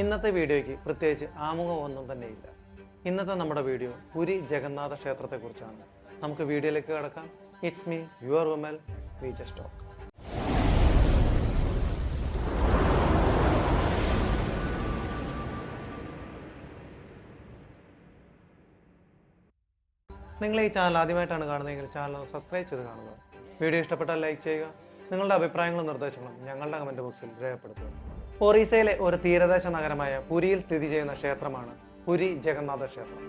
ഇന്നത്തെ വീഡിയോയ്ക്ക് പ്രത്യേകിച്ച് ആമുഖമൊന്നും ഇല്ല. ഇന്നത്തെ നമ്മുടെ വീഡിയോ പുരി ജഗന്നാഥ ക്ഷേത്രത്തെക്കുറിച്ചാണ്. നമുക്ക് വീഡിയോയിലേക്ക് കിടക്കാം. It's me your വുമൽ we just talk നിങ്ങൾ ഈ ചാനൽ ആദ്യമായിട്ടാണ് കാണുന്നതെങ്കിൽ ചാനൽ ഒന്ന് സബ്സ്ക്രൈബ് ചെയ്ത് കാണുക. വീഡിയോ ഇഷ്ടപ്പെട്ടാൽ ലൈക്ക് ചെയ്യുക. നിങ്ങളുടെ അഭിപ്രായങ്ങളും നിർദ്ദേശങ്ങളും ഞങ്ങളുടെ കമന്റ് ബോക്സിൽ രേഖപ്പെടുത്തുക. ഒറീസയിലെ ഒരു തീരദേശ നഗരമായ പുരിയിൽ സ്ഥിതി ചെയ്യുന്ന ക്ഷേത്രമാണ് പുരി ജഗന്നാഥ ക്ഷേത്രം.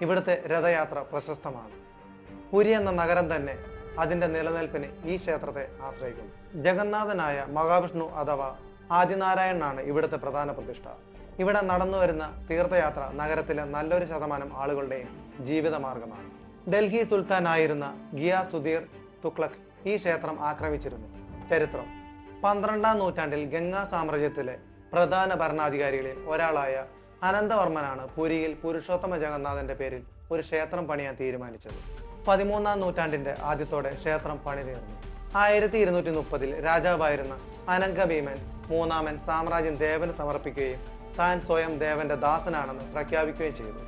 ഇവിടുത്തെ രഥയാത്ര പ്രശസ്തമാണ്. പുരി എന്ന നഗരം തന്നെ അതിന്റെ നിലനിൽപ്പിന് ഈ ക്ഷേത്രത്തെ ആശ്രയിക്കുന്നു. ജഗന്നാഥനായ മഹാവിഷ്ണു അഥവാ ആദിനാരായണനാണ് ഇവിടുത്തെ പ്രധാന പ്രതിഷ്ഠ. ഇവിടെ നടന്നു വരുന്ന തീർത്ഥയാത്ര നഗരത്തിലെ നല്ലൊരു ശതമാനം ആളുകളുടെയും ജീവിതമാർഗമാണ് ഡൽഹി സുൽത്താനായിരുന്ന സുധീർ തുക്ലക് ഈ ക്ഷേത്രം ആക്രമിച്ചിരുന്നു. ചരിത്രം. പന്ത്രണ്ടാം നൂറ്റാണ്ടിൽ ഗംഗാ സാമ്രാജ്യത്തിലെ പ്രധാന ഭരണാധികാരികളിൽ ഒരാളായ അനന്തവർമ്മനാണ് പുരിയിൽ പുരുഷോത്തമ ജഗന്നാഥന്റെ പേരിൽ ഒരു ക്ഷേത്രം പണിയാൻ തീരുമാനിച്ചത്. പതിമൂന്നാം നൂറ്റാണ്ടിന്റെ ആദ്യത്തോടെ ക്ഷേത്രം പണി തീർന്നു. ആയിരത്തി ഇരുന്നൂറ്റി മുപ്പതിൽ രാജാവായിരുന്ന അനങ്കഭീമൻ മൂന്നാമൻ സാമ്രാജ്യം ദേവന് സമർപ്പിക്കുകയും താൻ സ്വയം ദേവന്റെ ദാസനാണെന്ന് പ്രഖ്യാപിക്കുകയും ചെയ്തു.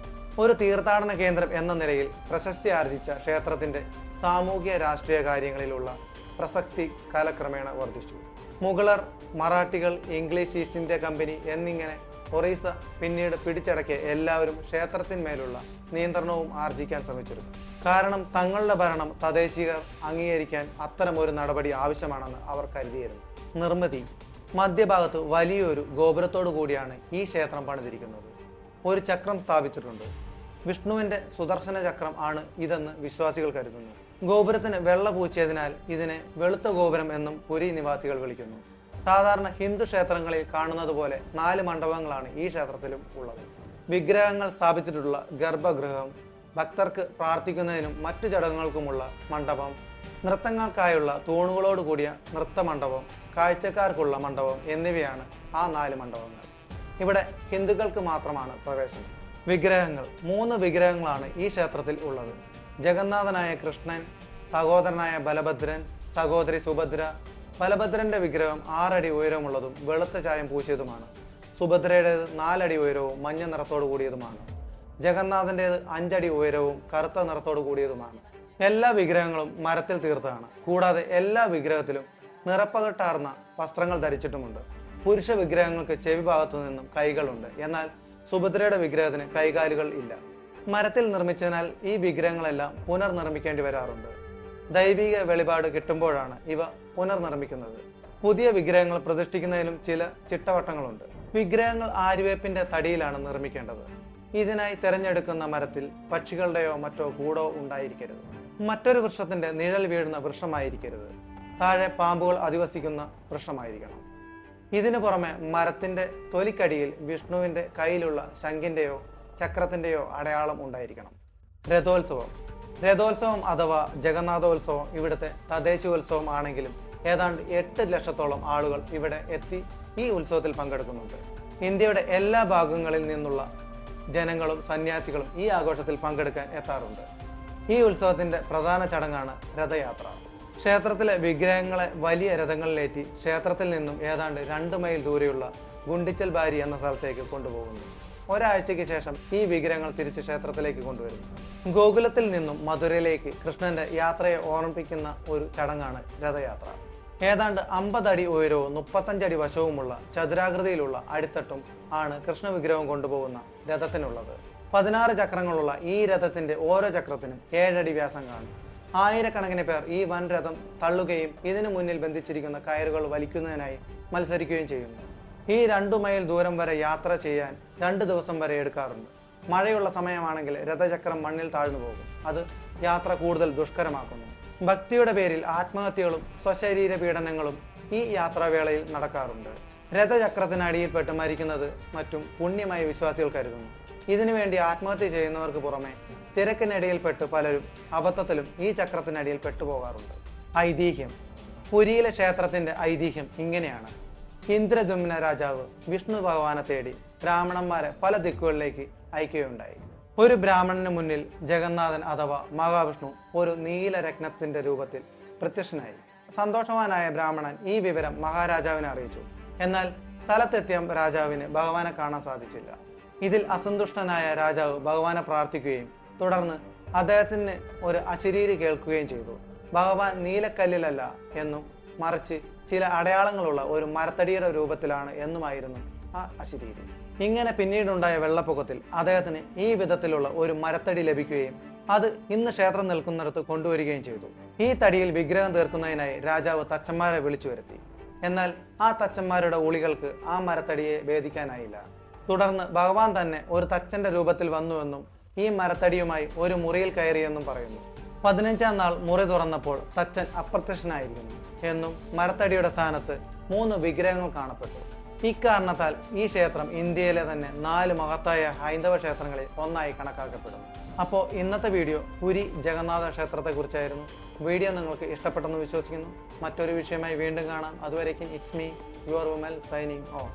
ഒരു തീർത്ഥാടന കേന്ദ്രം എന്ന നിലയിൽ പ്രശസ്തി ആർജിച്ച ക്ഷേത്രത്തിന്റെ സാമൂഹ്യ രാഷ്ട്രീയ കാര്യങ്ങളിലുള്ള പ്രസക്തി കാലക്രമേണ വർദ്ധിച്ചു. മുഗളർ മറാഠികൾ ഇംഗ്ലീഷ് ഈസ്റ്റ് ഇന്ത്യ കമ്പനി എന്നിങ്ങനെ ഒറീസ പിന്നീട് പിടിച്ചടക്കിയ എല്ലാവരും ക്ഷേത്രത്തിന്മേലുള്ള നിയന്ത്രണവും ആർജിക്കാൻ ശ്രമിച്ചിരുന്നു. കാരണം തങ്ങളുടെ ഭരണം തദ്ദേശീയർ അംഗീകരിക്കാൻ അത്തരം ഒരു നടപടി ആവശ്യമാണെന്ന് അവർ കരുതിയിരുന്നു. നിർമ്മിതി. മധ്യഭാഗത്ത് വലിയൊരു ഗോപുരത്തോടു കൂടിയാണ് ഈ ക്ഷേത്രം പണിതിരിക്കുന്നത്. ഒരു ചക്രം സ്ഥാപിച്ചിട്ടുണ്ട്. വിഷ്ണുവിന്റെ സുദർശന ചക്രം ആണ് ഇതെന്ന് വിശ്വാസികൾ കരുതുന്നു. ഗോപുരത്തിന് വെള്ള പൂച്ചിയതിനാൽ ഇതിനെ വെളുത്ത ഗോപുരം എന്നും പുരി നിവാസികൾ വിളിക്കുന്നു. സാധാരണ ഹിന്ദു ക്ഷേത്രങ്ങളിൽ കാണുന്നത് പോലെ നാല് മണ്ഡപങ്ങളാണ് ഈ ക്ഷേത്രത്തിലും ഉള്ളത്. വിഗ്രഹങ്ങൾ സ്ഥാപിച്ചിട്ടുള്ള ഗർഭഗൃഹം ഭക്തർക്ക് പ്രാർത്ഥിക്കുന്നതിനും മറ്റു ചടങ്ങുകൾക്കുമുള്ള മണ്ഡപം നൃത്തങ്ങൾക്കായുള്ള തൂണുകളോട് കൂടിയ നൃത്തമണ്ഡപം കാഴ്ചക്കാർക്കുള്ള മണ്ഡപം എന്നിവയാണ് ആ നാല് മണ്ഡപങ്ങൾ. ഇവിടെ ഹിന്ദുക്കൾക്ക് മാത്രമാണ് പ്രവേശനം. വിഗ്രഹങ്ങൾ മൂന്ന് വിഗ്രഹങ്ങളാണ് ഈ ക്ഷേത്രത്തിൽ ഉള്ളത്. ജഗന്നാഥനായ കൃഷ്ണൻ സഹോദരനായ ബലഭദ്രൻ സഹോദരി സുഭദ്ര ബലഭദ്രന്റെ വിഗ്രഹം ആറടി ഉയരമുള്ളതും വെളുത്ത ചായം പൂശിയതുമാണ്. സുഭദ്രയുടേത് നാലടി ഉയരവും മഞ്ഞ നിറത്തോടു കൂടിയതുമാണ്. ജഗന്നാഥന്റേത് അഞ്ചടി ഉയരവും കറുത്ത നിറത്തോടു കൂടിയതുമാണ്. എല്ലാ വിഗ്രഹങ്ങളും മരത്തിൽ തീർത്തതാണ്. കൂടാതെ എല്ലാ വിഗ്രഹത്തിലും നിറപ്പകട്ടാർന്ന വസ്ത്രങ്ങൾ ധരിച്ചിട്ടുമുണ്ട്. പുരുഷ വിഗ്രഹങ്ങൾക്ക് ചെവി ഭാഗത്തു നിന്നും കൈകളുണ്ട്. എന്നാൽ സുഭദ്രയുടെ വിഗ്രഹത്തിന് കൈകാലുകൾ ഇല്ല. മരത്തിൽ നിർമ്മിച്ചതിനാൽ ഈ വിഗ്രഹങ്ങളെല്ലാം പുനർനിർമ്മിക്കേണ്ടി വരാറുണ്ട്. ദൈവിക വെളിപാട് കിട്ടുമ്പോഴാണ് ഇവ പുനർനിർമ്മിക്കുന്നത്. പുതിയ വിഗ്രഹങ്ങൾ പ്രതിഷ്ഠിക്കുന്നതിലും ചില ചിട്ടവട്ടങ്ങളുണ്ട്. വിഗ്രഹങ്ങൾ ആര്യവേപ്പിന്റെ തടിയിലാണ് നിർമ്മിക്കേണ്ടത്. ഇതിനായി തിരഞ്ഞെടുക്കുന്ന മരത്തിൽ പക്ഷികളുടെയോ മറ്റോ കൂടോ ഉണ്ടായിരിക്കരുത്. മറ്റൊരു വൃക്ഷത്തിന്റെ നിഴൽ വീഴുന്ന വൃക്ഷമായിരിക്കരുത്. താഴെ പാമ്പുകൾ അധിവസിക്കുന്ന വൃക്ഷമായിരിക്കണം. ഇതിനു പുറമെ മരത്തിന്റെ തൊലിക്കടിയിൽ വിഷ്ണുവിന്റെ കയ്യിലുള്ള ശംഖിന്റെയോ ചക്രത്തിന്റെയോ അടയാളം ഉണ്ടായിരിക്കണം. രഥോത്സവം. രഥോത്സവം അഥവാ ജഗന്നാഥോത്സവം ഇവിടുത്തെ തദ്ദേശീയോത്സവം ആണെങ്കിലും ഏതാണ്ട് എട്ട് ലക്ഷത്തോളം ആളുകൾ ഇവിടെ എത്തി ഈ ഉത്സവത്തിൽ പങ്കെടുക്കുന്നുണ്ട്. ഇന്ത്യയുടെ എല്ലാ ഭാഗങ്ങളിൽ നിന്നുള്ള ജനങ്ങളും സന്യാസികളും ഈ ആഘോഷത്തിൽ പങ്കെടുക്കാൻ എത്താറുണ്ട്. ഈ ഉത്സവത്തിന്റെ പ്രധാന ചടങ്ങാണ് രഥയാത്ര. ക്ഷേത്രത്തിലെ വിഗ്രഹങ്ങളെ വലിയ രഥങ്ങളിലേറ്റി ക്ഷേത്രത്തിൽ നിന്നും ഏതാണ്ട് രണ്ട് മൈൽ ദൂരെയുള്ള ഗുണ്ടിച്ചൽ ബാരി എന്ന സ്ഥലത്തേക്ക് കൊണ്ടുപോകുന്നു. ഒരാഴ്ചയ്ക്ക് ശേഷം ഈ വിഗ്രഹങ്ങൾ തിരിച്ച് ക്ഷേത്രത്തിലേക്ക് കൊണ്ടുവരുന്നു. ഗോകുലത്തിൽ നിന്നും മധുരയിലേക്ക് കൃഷ്ണന്റെ യാത്രയെ ഓർമ്മിപ്പിക്കുന്ന ഒരു ചടങ്ങാണ് രഥയാത്ര. ഏതാണ്ട് അമ്പതടി ഉയരവും മുപ്പത്തഞ്ചടി വശവുമുള്ള ചതുരാകൃതിയിലുള്ള അടിത്തട്ടും ആണ് കൃഷ്ണ വിഗ്രഹം കൊണ്ടുപോകുന്ന രഥത്തിനുള്ളത്. പതിനാറ് ചക്രങ്ങളുള്ള ഈ രഥത്തിന്റെ ഓരോ ചക്രത്തിനും ഏഴടി വ്യാസം കാണും. ആയിരക്കണക്കിന് പേർ ഈ വൻ രഥം തള്ളുകയും ഇതിനു മുന്നിൽ ബന്ധിച്ചിരിക്കുന്ന കയറുകൾ വലിക്കുന്നതിനായി മത്സരിക്കുകയും ചെയ്യുന്നു. ഈ രണ്ടു മൈൽ ദൂരം വരെ യാത്ര ചെയ്യാൻ രണ്ട് ദിവസം വരെ എടുക്കാറുണ്ട്. മഴയുള്ള സമയമാണെങ്കിൽ രഥചക്രം മണ്ണിൽ താഴ്ന്നു പോകും. അത് യാത്ര കൂടുതൽ ദുഷ്കരമാക്കുന്നു. ഭക്തിയുടെ പേരിൽ ആത്മഹത്യകളും സ്വശരീര പീഡനങ്ങളും ഈ യാത്രാവേളയിൽ നടക്കാറുണ്ട്. രഥചക്രത്തിനടിയിൽപ്പെട്ട് മരിക്കുന്നത് മറ്റും പുണ്യമായി വിശ്വാസികൾ കരുതുന്നു. ഇതിനുവേണ്ടി ആത്മഹത്യ ചെയ്യുന്നവർക്ക് പുറമെ തിരക്കിനിടയിൽപ്പെട്ട് പലരും അബദ്ധത്തിലും ഈ ചക്രത്തിനടിയിൽ പെട്ടുപോകാറുണ്ട്. ഐതിഹ്യം. പുരിയിലെ ക്ഷേത്രത്തിന്റെ ഐതിഹ്യം ഇങ്ങനെയാണ്. ഇന്ദ്രജുമ്ന രാജാവ് വിഷ്ണു ഭഗവാനെ തേടി ബ്രാഹ്മണന്മാരെ പല ദിക്കുകളിലേക്ക് അയക്കുകയുണ്ടായി. ഒരു ബ്രാഹ്മണന് മുന്നിൽ ജഗന്നാഥൻ അഥവാ മഹാവിഷ്ണു ഒരു നീലരത്നത്തിന്റെ രൂപത്തിൽ പ്രത്യക്ഷനായി. സന്തോഷവാനായ ബ്രാഹ്മണൻ ഈ വിവരം മഹാരാജാവിനെ അറിയിച്ചു. എന്നാൽ സ്ഥലത്തെത്തിയ രാജാവിന് ഭഗവാനെ കാണാൻ സാധിച്ചില്ല. ഇതിൽ അസന്തുഷ്ടനായ രാജാവ് ഭഗവാനെ പ്രാർത്ഥിക്കുകയും തുടർന്ന് അദ്ദേഹത്തിന് ഒരു അശരീരി കേൾക്കുകയും ചെയ്തു. ഭഗവാൻ നീലക്കല്ലിലല്ല എന്നും മറിച്ച് ചില അടയാളങ്ങളുള്ള ഒരു മരത്തടിയുടെ രൂപത്തിലാണ് എന്നുമായിരുന്നു ആ അശരീരി ഇങ്ങനെ പിന്നീടുണ്ടായ വെള്ളപ്പൊക്കത്തിൽ അദ്ദേഹത്തിന് ഈ വിധത്തിലുള്ള ഒരു മരത്തടി ലഭിക്കുകയും അത് ഇന്ന് ക്ഷേത്രം നിൽക്കുന്നിടത്ത് കൊണ്ടുവരികയും ചെയ്തു. ഈ തടിയിൽ വിഗ്രഹം തീർക്കുന്നതിനായി രാജാവ് തച്ചന്മാരെ വിളിച്ചു വരുത്തി. എന്നാൽ ആ തച്ചന്മാരുടെ ഉളികൾക്ക് ആ മരത്തടിയെ ഭേദിക്കാനായില്ല. തുടർന്ന് ഭഗവാൻ തന്നെ ഒരു തച്ചന്റെ രൂപത്തിൽ വന്നുവെന്നും ഈ മരത്തടിയുമായി ഒരു മുറിയിൽ കയറിയെന്നും പറയുന്നു. പതിനഞ്ചാം നാൾ മുറി തുറന്നപ്പോൾ തച്ചൻ അപ്രത്യക്ഷനായിരിക്കുന്നു എന്നും മരത്തടിയുടെ സ്ഥാനത്ത് മൂന്ന് വിഗ്രഹങ്ങൾ കാണപ്പെട്ടു. ഇക്കാരണത്താൽ ഈ ക്ഷേത്രം ഇന്ത്യയിലെ തന്നെ നാല് മഹത്തായ ഹൈന്ദവ ക്ഷേത്രങ്ങളിൽ ഒന്നായി കണക്കാക്കപ്പെടുന്നു. അപ്പോൾ ഇന്നത്തെ വീഡിയോ പുരി ജഗന്നാഥ ക്ഷേത്രത്തെക്കുറിച്ചായിരുന്നു. വീഡിയോ നിങ്ങൾക്ക് ഇഷ്ടപ്പെട്ടെന്ന് വിശ്വസിക്കുന്നു. മറ്റൊരു വിഷയമായി വീണ്ടും കാണാം. അതുവരേക്കും ഇറ്റ്സ് മീ യുവർ വുമൽ സൈനിങ് ഓഫ്.